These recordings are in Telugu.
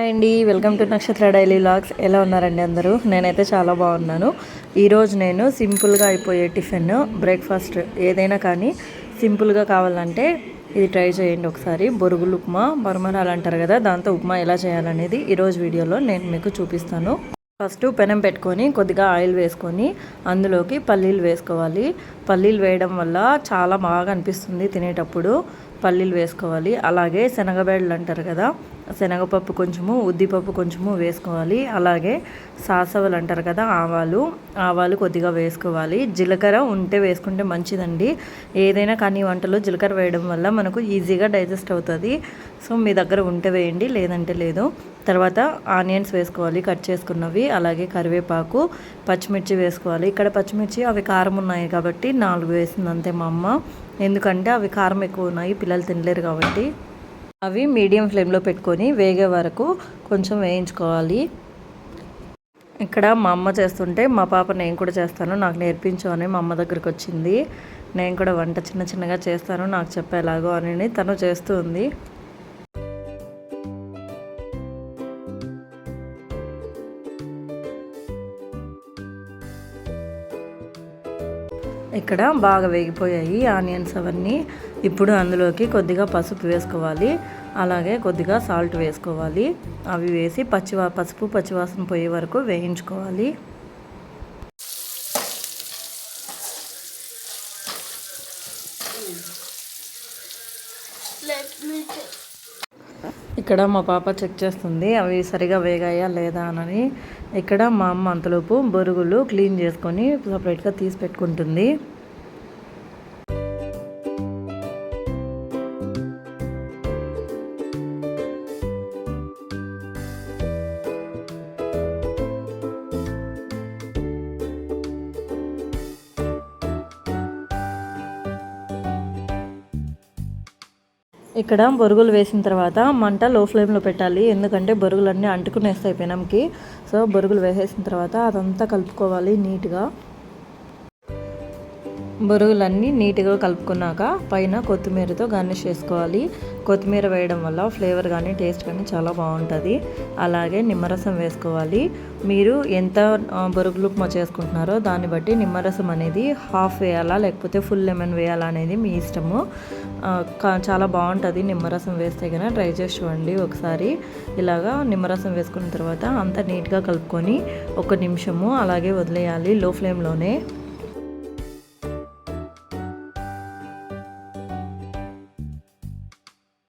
హాయ్ అండి welcome to Nakshatra daily vlogs. ఎలా ఉన్నారండి అందరూ? నేనైతే చాలా బాగున్నాను. ఈరోజు నేను సింపుల్గా అయిపోయే టిఫిన్ బ్రేక్ఫాస్ట్ ఏదైనా కానీ సింపుల్గా కావాలంటే ఇది ట్రై చేయండి ఒకసారి. బొరుగులు ఉప్మా బర్మరాలు అంటారు కదా దాంతో ఉప్మా ఎలా చేయాలనేది ఈరోజు వీడియోలో నేను మీకు చూపిస్తాను. ఫస్ట్ పెనం పెట్టుకొని కొద్దిగా ఆయిల్ వేసుకొని అందులోకి పల్లీలు వేసుకోవాలి. పల్లీలు వేయడం వల్ల చాలా బాగా అనిపిస్తుంది తినేటప్పుడు. పల్లీలు వేసుకోవాలి. అలాగే శనగబేడలు అంటారు కదా శనగపప్పు కొంచెము ఉద్దిపప్పు కొంచెము వేసుకోవాలి. అలాగే సాసవలు అంటారు కదా ఆవాలు. ఆవాలు కొద్దిగా వేసుకోవాలి. జీలకర్ర ఉంటే వేసుకుంటే మంచిదండి. ఏదైనా కానీ వంటలో జీలకర్ర వేయడం వల్ల మనకు ఈజీగా డైజెస్ట్ అవుతుంది. సో మీ దగ్గర ఉంటే వేయండి లేదంటే లేదు. తర్వాత ఆనియన్స్ వేసుకోవాలి కట్ చేసుకున్నవి. అలాగే కరివేపాకు పచ్చిమిర్చి వేసుకోవాలి. ఇక్కడ పచ్చిమిర్చి అవి కారం ఉన్నాయి కాబట్టి నాలుగు వేసింది అంతే మా అమ్మ. ఎందుకంటే అవి కారం ఎక్కువ ఉన్నాయి పిల్లలు తినలేరు కాబట్టి. అవి మీడియం ఫ్లేమ్లో పెట్టుకొని వేగే వరకు కొంచెం వేయించుకోవాలి. ఇక్కడ మా అమ్మ చేస్తుంటే మా పాప నేను కూడా చేస్తాను నాకు నేర్పించు అని మా అమ్మ దగ్గరికి వచ్చింది. నేను కూడా వంట చిన్న చిన్నగా చేస్తాను నాకు చెప్పేలాగో అని తను చేస్తూ ఇక్కడ బాగా వేగిపోయాయి. ఆనియన్స్ అవన్నీ ఇప్పుడు అందులోకి కొద్దిగా పసుపు వేసుకోవాలి. అలాగే కొద్దిగా సాల్ట్ వేసుకోవాలి. అవి వేసి పచ్చివా పసుపు పచ్చివాసన పోయే వరకు వేయించుకోవాలి. ఇక్కడ మా పాప చెక్ చేస్తుంది అవి సరిగా వేగాయా లేదా అని ఇక్కడ మా అమ్మ అంతలోపు బొరుగులు క్లీన్ చేసుకొని సపరేట్గా తీసి పెట్టుకుంటుంది. ఇక్కడ బొరుగులు వేసిన తర్వాత మంట లో ఫ్లేమ్లో పెట్టాలి. ఎందుకంటే బొరుగులన్నీ అంటుకునేస్తాయి పెనంకి. సో బొరుగులు వేసేసిన తర్వాత అదంతా కలుపుకోవాలి నీట్గా. బొరుగులన్నీ నీట్గా కలుపుకున్నాక పైన కొత్తిమీరతో గార్నిష్ చేసుకోవాలి. కొత్తిమీర వేయడం వల్ల ఫ్లేవర్ కానీ టేస్ట్ కానీ చాలా బాగుంటుంది. అలాగే నిమ్మరసం వేసుకోవాలి. మీరు ఎంత బొరుగులు ఉప్మా చేసుకుంటున్నారో దాన్ని బట్టి నిమ్మరసం అనేది హాఫ్ వేయాలా లేకపోతే ఫుల్ లెమన్ వేయాలా అనేది మీ ఇష్టము. చాలా బాగుంటుంది నిమ్మరసం వేస్తే కనుక ట్రై చేసి చూడండి ఒకసారి. ఇలాగా నిమ్మరసం వేసుకున్న తర్వాత అంతా నీట్గా కలుపుకొని ఒక నిమిషము అలాగే వదిలేయాలి లో ఫ్లేమ్లోనే.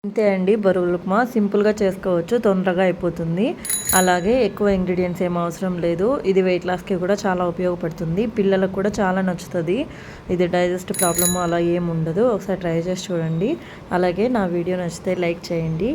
అంతే అండి బరువులు ఉప్మా. సింపుల్గా చేసుకోవచ్చు తొందరగా అయిపోతుంది. అలాగే ఎక్కువ ఇంగ్రీడియంట్స్ ఏం అవసరం లేదు. ఇది వెయిట్ లాస్కి కూడా చాలా ఉపయోగపడుతుంది. పిల్లలకు కూడా చాలా నచ్చుతుంది. ఇది డైజెస్ట్ ప్రాబ్లము అలా ఏమి ఉండదు. ఒకసారి ట్రై చేసి చూడండి. అలాగే నా వీడియో నచ్చితే లైక్ చేయండి.